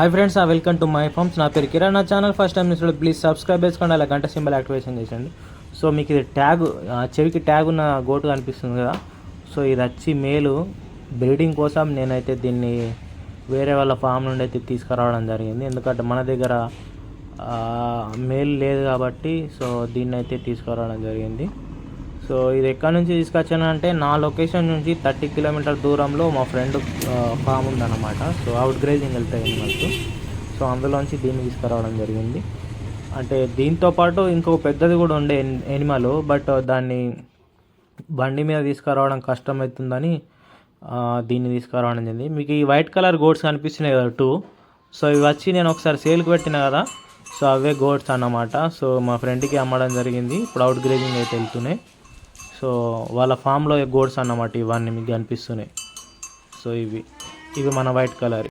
Hi friends welcome to my farms నా పేరు కిరణ్. నా ఛానల్ ఫస్ట్ టైం చూడండి ప్లీజ్ సబ్స్క్రైబ్ చేసుకోండి. అలా గంట సింబల్ యాక్టివేషన్ చేసండి సో మీకు ఇది ట్యాగ్ ఆ, చెవికి ట్యాగ్ ఉన్న గోటు కనిపిస్తుంది కదా. సో ఇది వచ్చి మేలు. బ్రీడింగ్ కోసం నేనైతే దీన్ని వేరే వాళ్ళ ఫామ్ నుండి అయితే తీసుకురావడం జరిగింది. ఎందుకంటే మన దగ్గర మేలు లేదు కాబట్టి సో దీన్ని అయితే తీసుకురావడం జరిగింది. సో ఇది ఎక్కడి నుంచి తీసుకొచ్చానంటే నా లొకేషన్ నుంచి థర్టీ కిలోమీటర్ దూరంలో మా ఫ్రెండ్ ఫామ్ ఉందన్నమాట. సో అవుట్ గ్రేజింగ్ వెళ్తాయి మనకు సో అందులోంచి దీన్ని తీసుకురావడం జరిగింది. అంటే దీంతో పాటు ఇంకో పెద్దది కూడా ఉండే ఎనిమల్ బట్ దాన్ని బండి మీద తీసుకురావడం కష్టమవుతుందని దీన్ని తీసుకురావడం జరిగింది. మీకు ఈ వైట్ కలర్ గోడ్స్ కనిపిస్తున్నాయి కదా టూ. సో ఇవి వచ్చి నేను ఒకసారి సేల్కి పెట్టిన కదా సో అవే గోడ్స్ అన్నమాట. సో మా ఫ్రెండ్కి అమ్మడం జరిగింది. ఇప్పుడు అవుట్ గ్రేజింగ్ అయితే వెళ్తున్నాయి. సో వాళ్ళ ఫామ్లో గోడ్స్ అన్నమాట ఇవన్నీ మీకు కనిపిస్తున్నాయి. సో ఇవి ఇవి మన వైట్ కలర్.